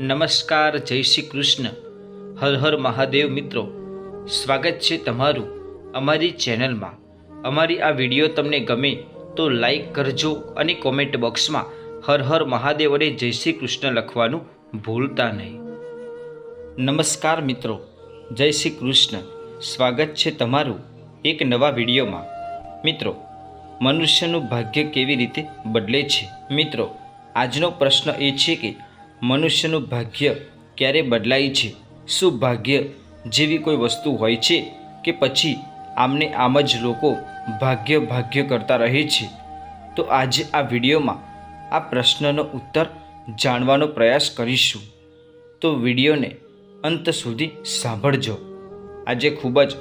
નમસ્કાર, જય શ્રી કૃષ્ણ. હર હર મહાદેવ મિત્રો. સ્વાગત છે તમારું અમારી ચેનલમાં. અમારી આ વીડિયો તમને ગમે તો લાઈક કરજો અને કોમેન્ટ બોક્સમાં હર હર મહાદેવ અને જય શ્રી કૃષ્ણ લખવાનું ભૂલતા નહીં. નમસ્કાર મિત્રો. જય શ્રી કૃષ્ણ. સ્વાગત છે તમારું એક નવા વિડીયોમાં. મિત્રો, મનુષ્યનું ભાગ્ય કેવી રીતે બદલે છે? મિત્રો, આજનો પ્રશ્ન એ છે કે મનુષ્યનું ભાગ્ય ક્યારે બદલાય છે? શું ભાગ્ય જેવી કોઈ વસ્તુ હોય છે કે પછી આમને આમ જ લોકો ભાગ્ય ભાગ્ય કરતા રહે છે? તો આજે આ વિડીયોમાં આ પ્રશ્નનો ઉત્તર જાણવાનો પ્રયાસ કરીશું. તો વિડીયોને અંત સુધી સાંભળજો. આજે ખૂબ જ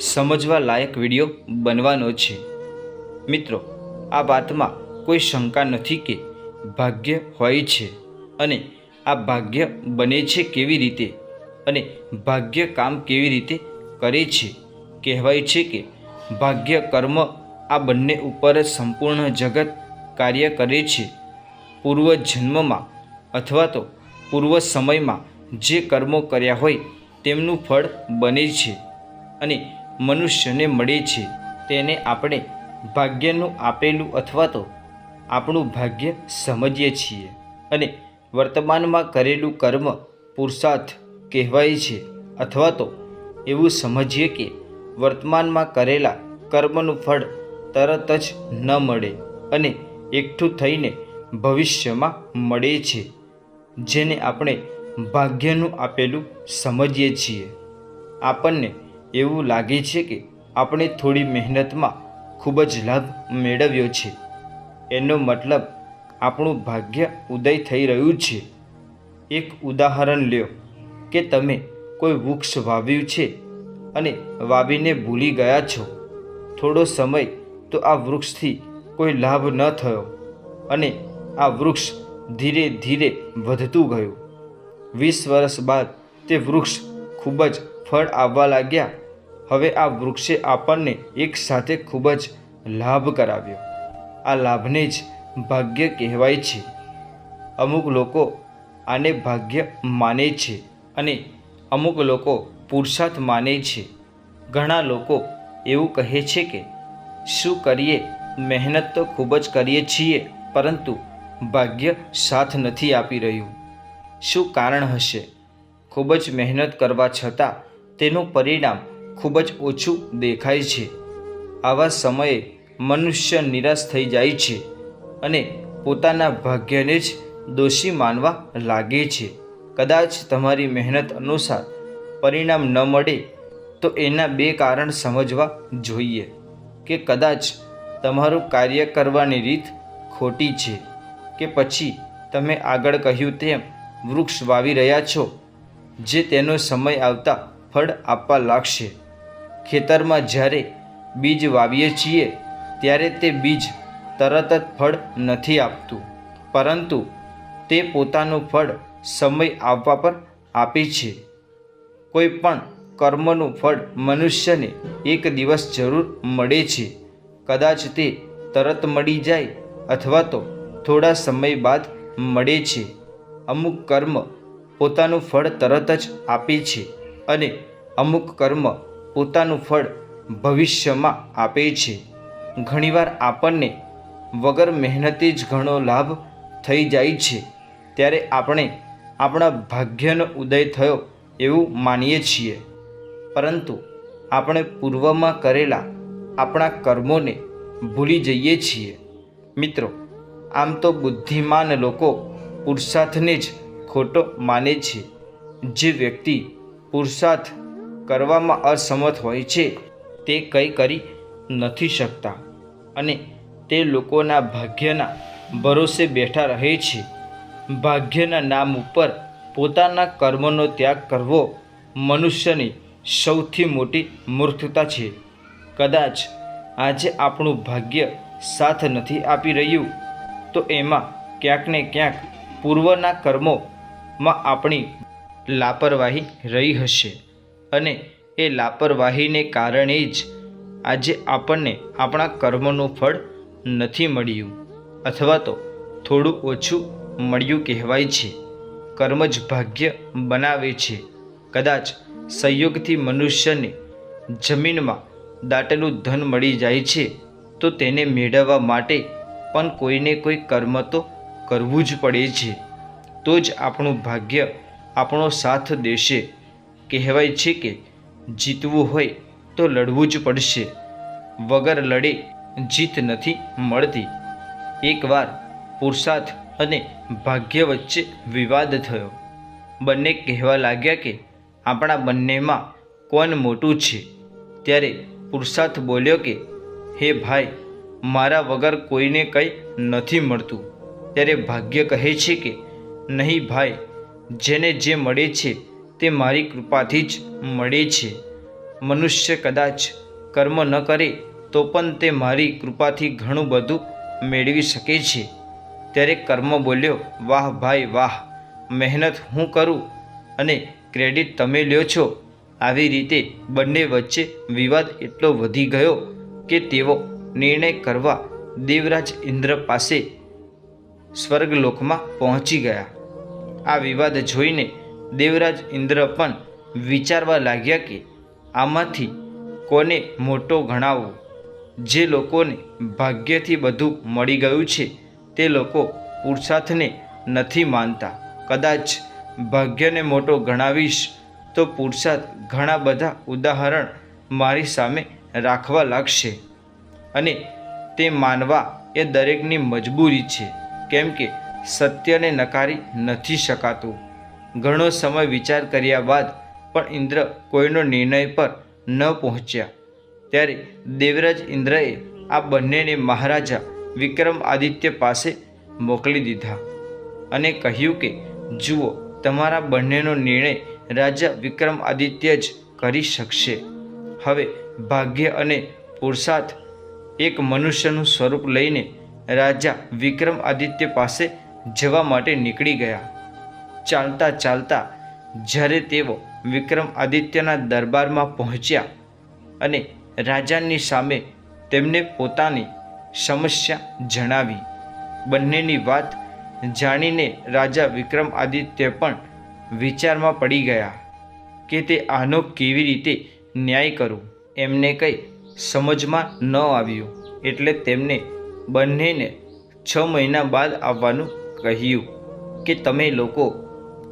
સમજવા લાયક વીડિયો બનવાનો છે. મિત્રો, આ વાતમાં કોઈ શંકા નથી કે ભાગ્ય હોય છે. અને આ ભાગ્ય બને છે કેવી રીતે? અને ભાગ્ય કામ કેવી રીતે કરે છે? કહેવાય છે કે ભાગ્ય કર્મ આ બંને ઉપર સંપૂર્ણ જગત કાર્ય કરે છે. પૂર્વ જન્મમાં અથવા તો પૂર્વ સમયમાં જે કર્મો કર્યા હોય તેમનું ફળ બને છે અને મનુષ્યને મળે છે. તેને આપણે ભાગ્યનું આપેલું અથવા તો આપણું ભાગ્ય સમજીએ છીએ અને વર્તમાનમાં કરેલું કર્મ પુરુષાર્થ કહેવાય છે અથવા તો એવું સમજીએ કે વર્તમાનમાં કરેલા કર્મનું ફળ તરત જ ન મળે અને એકઠું થઈને ભવિષ્યમાં મળે છે, જેને આપણે ભાગ્યનું આપેલું સમજીએ છીએ. આપણને એવું લાગે છે કે આપણે થોડી મહેનતમાં ખૂબ જ લાભ મેળવ્યો છે. એનો મતલબ આપણું ભાગ્ય ઉદય થઈ રહ્યું છે. એક ઉદાહરણ લ્યો કે તમે કોઈ વૃક્ષ વાવ્યું છે અને વાવીને ભૂલી ગયા છો. થોડો સમય તો આ વૃક્ષથી કોઈ લાભ ન થયો અને આ વૃક્ષ ધીરે ધીરે વધતું ગયું. વીસ વર્ષ બાદ તે વૃક્ષ ખૂબ જ ફળ આવવા લાગ્યા. હવે આ વૃક્ષે આપણને એકસાથે ખૂબ જ લાભ કરાવ્યો. આ લાભને જ ભાગ્ય કહેવાય છે. અમુક લોકો આને ભાગ્ય માને છે અને અમુક લોકો પુરુષાર્થ માને છે. ઘણા લોકો એવું કહે છે કે, શું કરીએ? મહેનત તો ખૂબ જ કરીએ છીએ, પરંતુ ભાગ્ય સાથ નથી આપી રહ્યું. શું કારણ હશે? ખૂબ જ મહેનત કરવા છતાં તેનું પરિણામ ખૂબ જ ઓછું દેખાય છે. આવા સમયે મનુષ્ય નિરાશ થઈ જાય છે. અને પોતાના ભાગ્યને જ દોષી માનવા લાગે છે. કદાચ તમારી મહેનત અનુસાર પરિણામ ન મળે તો એના બે કારણ સમજવા જોઈએ કે કદાચ તમારું કાર્ય કરવાની રીત ખોટી છે કે પછી તમે આગળ કહ્યું તેમ વૃક્ષ વાવી રહ્યા છો, જે તેનો સમય આવતા ફળ આપવા લાગશે. ખેતરમાં જ્યારે બીજ વાવીએ છીએ, ત્યારે તે બીજ તરત જ ફળ નથી આપતું. પરંતુ તે પોતાનું ફળ સમય આવવા પર આપે છે. કોઈ પણ કર્મનું ફળ મનુષ્યને એક દિવસ જરૂર મળે છે. કદાચ તે તરત મળી જાય અથવા તો થોડા સમય બાદ મળે છે. અમુક કર્મ પોતાનું ફળ તરત જ આપે છે અને અમુક કર્મ પોતાનું ફળ ભવિષ્યમાં આપે છે. ઘણીવાર આપણને વગર મહેનતે જ ઘણો લાભ થઈ જાય છે. ત્યારે આપણે આપણા ભાગ્યનો ઉદય થયો એવું માનીએ છીએ. પરંતુ આપણે પૂર્વમાં કરેલા આપણા કર્મોને ભૂલી જઈએ છીએ. મિત્રો, આમ તો બુદ્ધિમાન લોકો પુરુષાર્થને જ ખોટો માને છે. જે વ્યક્તિ પુરુષાર્થ કરવામાં અસમર્થ હોય છે, તે કંઈ કરી નથી શકતા. અને તે લોકોના ભાગ્યના ભરોસે બેઠા રહે છે. ભાગ્યના નામ ઉપર પોતાના કર્મનો ત્યાગ કરવો મનુષ્યની સૌથી મોટી મૂર્ખતા છે. કદાચ આજે આપણું ભાગ્ય સાથ નથી આપી રહ્યું, તો એમાં ક્યાંક ને ક્યાંક પૂર્વના કર્મોમાં આપણી લાપરવાહી રહી હશે. અને એ લાપરવાહીને કારણે જ આજે આપણને આપણા કર્મનું ફળ નથી મળ્યું. અથવા તો થોડું ઓછું મળ્યું કહેવાય છે. કર્મ જ ભાગ્ય બનાવે છે. કદાચ સંયોગથી મનુષ્યને જમીનમાં દાટેલું ધન મળી જાય છે, તો તેને મેળવવા માટે પણ કોઈને કોઈ કર્મ તો કરવું જ પડે છે. તો જ આપણું ભાગ્ય આપણો સાથ દેશે. કહેવાય છે કે જીતવું હોય તો લડવું જ પડશે. વગર લડે જીત નથી મળતી. એકવાર પુરુષાર્થ અને ભાગ્ય વચ્ચે વિવાદ થયો. બંને કહેવા લાગ્યા કે આપણા બંનેમાં કોણ મોટું છે? ત્યારે પુરુષાર્થ બોલ્યો કે, હે ભાઈ, મારા વગર કોઈને કંઈ નથી મળતું. ત્યારે ભાગ્ય કહે છે કે, નહીં ભાઈ, જેને જે મળે છે તે મારી કૃપાથી જ મળે છે. મનુષ્ય કદાચ કર્મ ન કરે તો પણ તે મારી કૃપાથી ઘણું બધું મેળવી શકે છે. ત્યારે કર્મ બોલ્યો, વાહ ભાઈ, વાહ, મહેનત હું કરું અને ક્રેડિટ તમે લ્યો છો. આવી રીતે બંને વચ્ચે વિવાદ એટલો વધી ગયો કે તેઓ નિર્ણય કરવા દેવરાજ ઇન્દ્ર પાસે સ્વર્ગલોકમાં પહોંચી ગયા. આ વિવાદ જોઈને દેવરાજ ઇન્દ્ર પણ વિચારવા લાગ્યા કે આમાંથી કોને મોટો ગણાવવો જે લોકોને ભાગ્યથી બધું મળી ગયું છે, તે લોકો પુરુષાર્થને નથી માનતા. કદાચ ભાગ્યને મોટો ગણાવીશ, તો પુરુષાર્થ ઘણા બધા ઉદાહરણ મારી સામે રાખવા લાગશે અને તે માનવા એ દરેકની મજબૂરી છે, કેમ કે સત્યને નકારી નથી શકાતું. ઘણો સમય વિચાર કર્યા બાદ પણ ઇન્દ્ર કોઈનો નિર્ણય પર ન પહોંચ્યા. ત્યારે દેવરાજ ઇન્દ્રએ આ બંનેને મહારાજા વિક્રમ આદિત્ય પાસે મોકલી દીધા અને કહ્યું કે, જુઓ, તમારા બંનેનો નિર્ણય રાજા વિક્રમ આદિત્ય જ કરી શકશે. હવે ભાગ્ય અને પુરુષાર્થ એક મનુષ્યનું સ્વરૂપ લઈને રાજા વિક્રમ આદિત્ય પાસે જવા માટે નીકળી ગયા. ચાલતા ચાલતા જ્યારે તેઓ વિક્રમ આદિત્યના દરબારમાં પહોંચ્યા અને રાજાની સામે તેમને પોતાની સમસ્યા જણાવી. બંનેની વાત જાણીને રાજા વિક્રમ આદિત્ય પણ વિચારમાં પડી ગયા કે તે આનો કેવી રીતે ન્યાય કરું. એમને કંઈ સમજમાં ન આવ્યું એટલે તેમને બંનેને છ મહિના બાદ આવવાનું કહ્યું કે તમે લોકો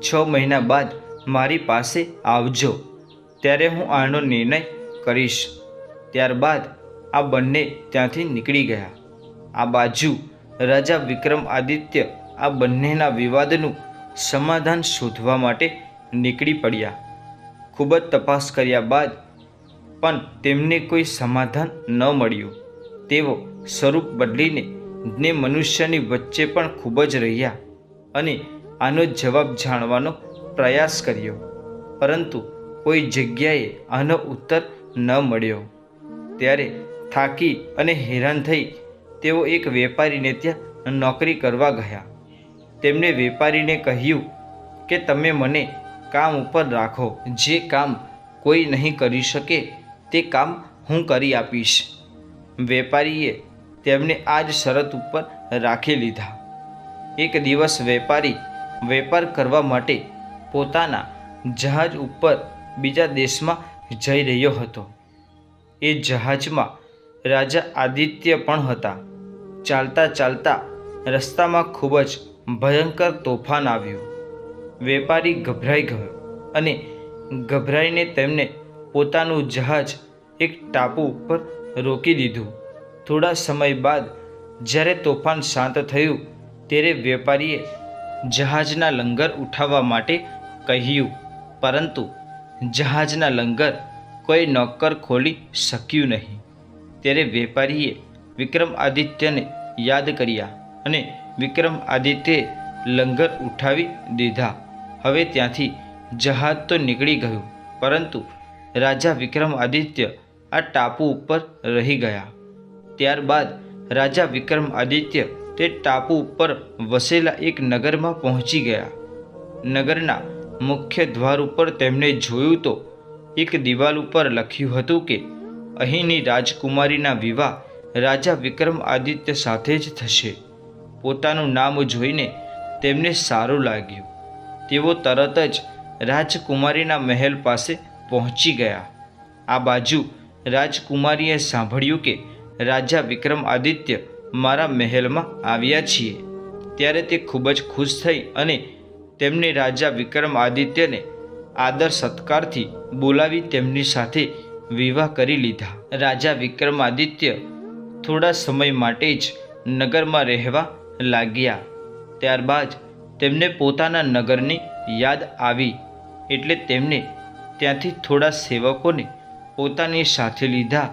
છ મહિના બાદ મારી પાસે આવજો. ત્યારે હું આનો નિર્ણય કરીશ. ત્યારબાદ આ બંને ત્યાંથી નીકળી ગયા. આ બાજુ રાજા વિક્રમ આદિત્ય આ બંનેના વિવાદનું સમાધાન શોધવા માટે નીકળી પડ્યા. ખૂબ જ તપાસ કર્યા બાદ પણ તેમને કોઈ સમાધાન ન મળ્યું. તેઓ સ્વરૂપ બદલીને ને મનુષ્યની વચ્ચે પણ ખૂબ જ રહ્યા અને આનો જવાબ જાણવાનો પ્રયાસ કર્યો. પરંતુ કોઈ જગ્યાએ આનો ઉત્તર ન મળ્યો. ત્યારે થાકી અને હેરાન થઈ તેઓ એક વેપારીને ત્યાં નોકરી કરવા ગયા. તેમણે વેપારીને કહ્યું કે, તમે મને કામ ઉપર રાખો. જે કામ કોઈ નહીં કરી શકે, તે કામ હું કરી આપીશ. વેપારીએ તેમને આ જ શરત ઉપર રાખી લીધા. એક દિવસ વેપારી વેપાર કરવા માટે પોતાના જહાજ ઉપર બીજા દેશમાં જઈ રહ્યો હતો. એ જહાજમાં રાજા આદિત્ય પણ હતા. ચાલતા ચાલતા રસ્તામાં ખૂબ જ ભયંકર તોફાન આવ્યું. વેપારી ગભરાઈ ગયો અને ગભરાઈને તેમને પોતાનું જહાજ એક ટાપુ ઉપર રોકી દીધું. થોડા સમય બાદ જ્યારે તોફાન શાંત થયું ત્યારે વેપારીએ જહાજના લંગર ઉઠાવવા માટે કહ્યું, પરંતુ જહાજના લંગર કોઈ નોકર ખોલી શક્યું નહીં. ત્યારે વેપારીએ વિક્રમ આદિત્યને યાદ કર્યા અને વિક્રમ આદિત્ય લંગર ઉઠાવી દીધા. હવે ત્યાંથી જહાજ તો નીકળી ગયું, પરંતુ રાજા વિક્રમ આદિત્ય આ ટાપુ ઉપર રહી ગયા. ત્યારબાદ રાજા વિક્રમ આદિત્ય તે ટાપુ ઉપર વસેલા એક નગરમાં પહોંચી ગયા. નગરના મુખ્ય દ્વાર ઉપર તેમણે જોયું તો એક દિવાલ ઉપર લખ્યું હતું કે, અહીંની રાજકુમારીના વિવાહ રાજા વિક્રમ આદિત્ય સાથે જ થશે. પોતાનું નામ જોઈને તેમને સારું લાગ્યું. તેઓ તરત જ રાજકુમારીના મહેલ પાસે પહોંચી ગયા. આ બાજુ રાજકુમારીએ સાંભળ્યું કે, રાજા વિક્રમ આદિત્ય મારા મહેલમાં આવ્યા છીએ. ત્યારે તે ખૂબ જ ખુશ થઈ અને તેમને રાજા વિક્રમાદિત્યને આદર સત્કારથી બોલાવી તેમની સાથે વિવાહ કરી લીધા. રાજા વિક્રમાદિત્ય થોડા સમય માટે જ નગરમાં રહેવા લાગ્યા. ત્યારબાદ તેમને પોતાના નગરની યાદ આવી એટલે તેમને ત્યાંથી થોડા સેવકોને પોતાની સાથે લીધા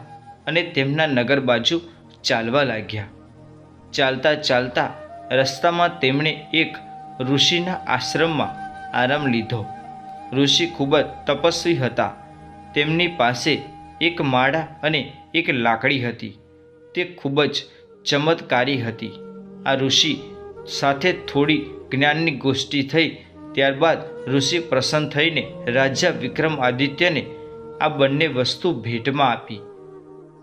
અને તેમના નગર બાજુ ચાલવા લાગ્યા. ચાલતા ચાલતા રસ્તામાં તેમણે એક ઋષિના આશ્રમમાં આરામ લીધો. ઋષિ ખૂબ જ તપસ્વી હતા. તેમની પાસે એક માળા અને એક લાકડી હતી. તે ખૂબ જ ચમત્કારી હતી. આ ઋષિ સાથે થોડી જ્ઞાનની ગોષ્ઠી થઈ, ત્યારબાદ ઋષિ પ્રસન્ન થઈને રાજા વિક્રમાદિત્યને આ બંને વસ્તુ ભેટમાં આપી.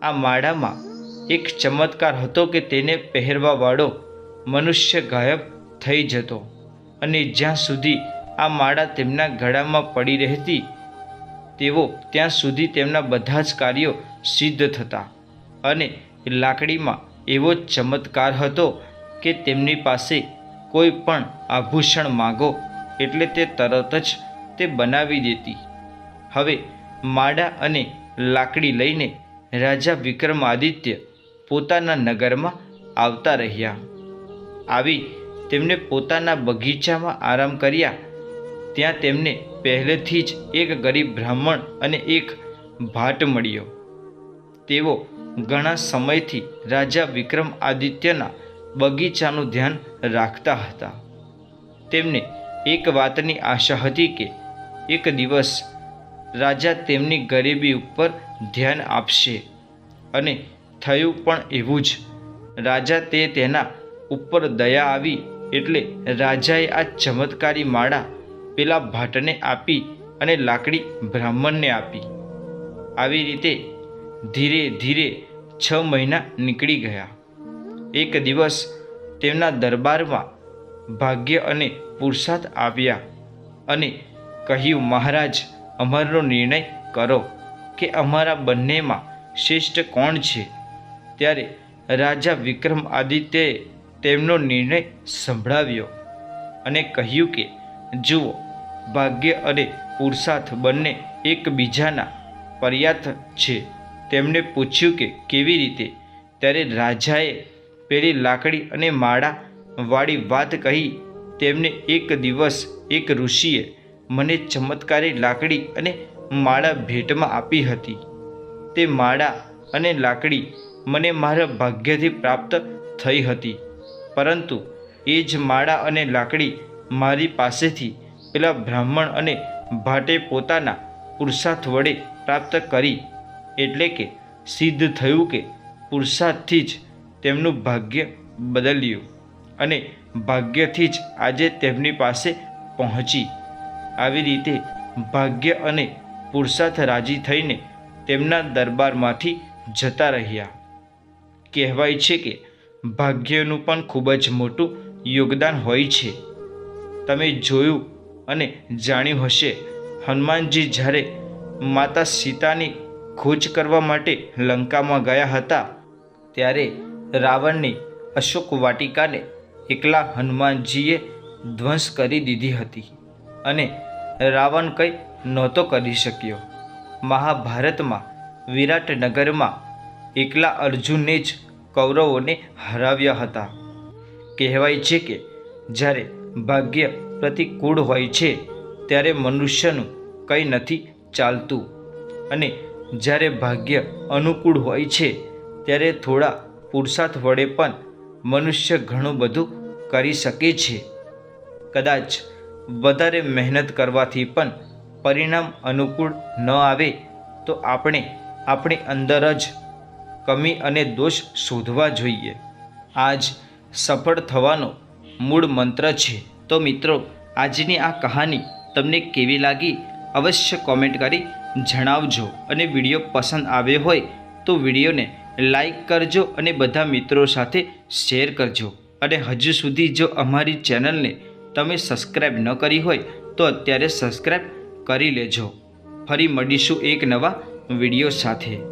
આ માળામાં એક ચમત્કાર હતો કે તેને પહેરવાવાળો મનુષ્ય ગાયબ થઈ જતો અને જ્યાં સુધી આ માળા તેમના ગળામાં પડી રહેતી. તેઓ ત્યાં સુધી તેમના બધા જ કાર્યો સિદ્ધ થતા અને લાકડીમાં એવો ચમત્કાર હતો કે તેમની પાસે કોઈ પણ આભૂષણ માગો એટલે તે તરત જ તે બનાવી દેતી. હવે માળા અને લાકડી લઈને રાજા વિક્રમાદિત્ય પોતાના નગરમાં આવતા રહ્યા. આવી તેમને પોતાના બગીચામાં આરામ કર્યા ત્યાં તેમને પહેલેથી જ એક ગરીબ બ્રાહ્મણ અને એક ભાટ મળ્યો. તેઓ ઘણા સમયથી રાજા વિક્રમ આદિત્યના બગીચાનું ધ્યાન રાખતા હતા. તેમને એક વાતની આશા હતી કે એક દિવસ રાજા તેમની ગરીબી ઉપર ધ્યાન આપશે અને થયું પણ એવું જ. રાજા તે તેના ઉપર દયા આવી એટલે રાજાએ આ ચમત્કારી માળા પેલા ભાટને આપી અને લાકડી બ્રાહ્મણને આપી. આવી રીતે ધીરે ધીરે છ મહિના નીકળી ગયા. એક દિવસ તેમના દરબારમાં ભાગ્ય અને પુરુષાર્થ આવ્યા અને કહ્યું, મહારાજ અમારો નિર્ણય કરો કે અમારા બંનેમાં શ્રેષ્ઠ કોણ છે. ત્યારે રાજા વિક્રમાદિત્યએ તેમનો નિર્ણય સંભળાવ્યો અને કહ્યું કે જુઓ, ભાગ્ય અને પુરુષાર્થ બંને એકબીજાના પર્યાપ્ત છે. તેમણે પૂછ્યું કે કેવી રીતે? ત્યારે રાજાએ પેલી લાકડી અને માળાવાળી વાત કહી, તેમને એક દિવસ એક ઋષિએ મને ચમત્કારી લાકડી અને માળા ભેટમાં આપી હતી. તે માળા અને લાકડી મને મારા ભાગ્યથી પ્રાપ્ત થઈ હતી. પરંતુ એ જ માળા અને લાકડી મારી પાસેથી પેલા બ્રાહ્મણ અને ભાટે પોતાના પુરુષાર્થ વડે પ્રાપ્ત કરી. એટલે કે સિદ્ધ થયું કે પુરુષાર્થથી જ તેમનું ભાગ્ય બદલ્યું અને ભાગ્યથી જ આજે તેમની પાસે પહોંચી. આવી રીતે ભાગ્ય અને પુરુષાર્થ રાજી થઈને તેમના દરબારમાંથી જતા રહ્યા. કહેવાય છે કે ભાગ્યનું પણ ખૂબ જ મોટું યોગદાન હોય છે. તમે જોયું અને જાણ્યું હશે. હનુમાનજી જ્યારે માતા સીતાની ખોજ કરવા માટે લંકામાં ગયા હતા, ત્યારે રાવણની અશોક વાટિકાને એકલા હનુમાનજીએ ધ્વંસ કરી દીધી હતી અને રાવણ કંઈ નહોતો કરી શક્યો. મહાભારતમાં, વિરાટનગરમાં એકલા અર્જુને જ કૌરવોને હરાવ્યા હતા. કહેવાય છે કે જ્યારે ભાગ્ય પ્રતિકૂળ હોય છે, ત્યારે મનુષ્યનું કંઈ નથી ચાલતું. અને જ્યારે ભાગ્ય અનુકૂળ હોય છે, ત્યારે થોડા પુરુષાર્થ વડે પણ મનુષ્ય ઘણું બધું કરી શકે છે. કદાચ વધારે મહેનત કરવાથી પણ પરિણામ અનુકૂળ ન આવે, તો આપણે આપણી અંદર જ કમી અને દોષ શોધવા જોઈએ. આજ સફળ થવાનો મૂળ મંત્ર છે. તો મિત્રો, આજની આ કહાની તમને કેવી લાગી? અવશ્ય કોમેન્ટ કરી જણાવજો. અને વીડિયો પસંદ આવ્યો હોય તો વિડીયોને લાઈક કરજો અને બધા મિત્રો સાથે શેર કરજો. અને હજુ સુધી જો અમારી ચેનલને તમે સબસ્ક્રાઈબ ન કરી હોય તો અત્યારે સબસ્ક્રાઈબ કરી લેજો. ફરી મળીશું એક નવા વીડિયો સાથે.